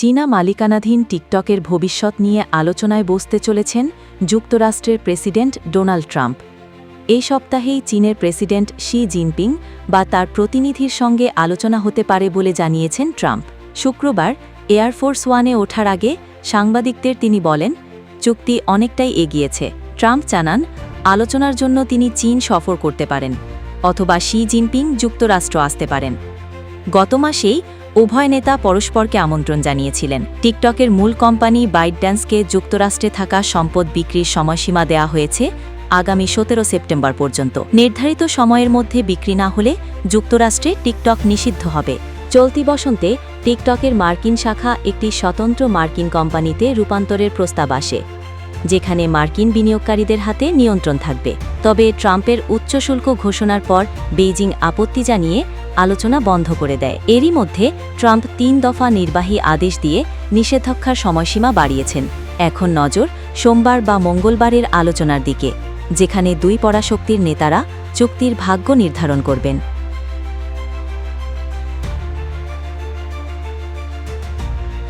চীনা মালিকানাধীন টিকটকের ভবিষ্যৎ নিয়ে আলোচনায় বসতে চলেছেন যুক্তরাষ্ট্রের প্রেসিডেন্ট ডোনাল্ড ট্রাম্প। এই সপ্তাহেই চীনের প্রেসিডেন্ট শি জিনপিং বা তার প্রতিনিধির সঙ্গে আলোচনা হতে পারে বলে জানিয়েছেন ট্রাম্প। শুক্রবার এয়ারফোর্স ওয়ানে ওঠার আগে সাংবাদিকদের তিনি বলেন, চুক্তি অনেকটাই এগিয়েছে। ট্রাম্প জানান, আলোচনার জন্য তিনি চীন সফর করতে পারেন, অথবা শি জিনপিং যুক্তরাষ্ট্র আসতে পারেন। গত মাসেই উভয় নেতা পরস্পরকে আমন্ত্রণ জানিয়েছিলেন। টিকটকের মূল কোম্পানি বাইটড্যান্সকে যুক্তরাষ্ট্রে থাকা সম্পদ বিক্রির সময়সীমা দেয়া হয়েছে আগামী সতেরো সেপ্টেম্বর পর্যন্ত। নির্ধারিত সময়ের মধ্যে বিক্রি না হলে যুক্তরাষ্ট্রে টিকটক নিষিদ্ধ হবে। চলতি বসন্তে টিকটকের মার্কিন শাখা একটি স্বতন্ত্র মার্কিন কোম্পানিতে রূপান্তরের প্রস্তাব আসে, যেখানে মার্কিন বিনিয়োগকারীদের হাতে নিয়ন্ত্রণ থাকবে। তবে ট্রাম্পের উচ্চ শুল্ক ঘোষণার পর বেইজিং আপত্তি জানিয়ে আলোচনা বন্ধ করে দেয়। এরই মধ্যে ট্রাম্প তিন দফা নির্বাহী আদেশ দিয়ে নিষেধাজ্ঞার সময়সীমা বাড়িয়েছেন। এখন নজর সোমবার বা মঙ্গলবারের আলোচনার দিকে, যেখানে দুই পরাশক্তির নেতারা চুক্তির ভাগ্য নির্ধারণ করবেন।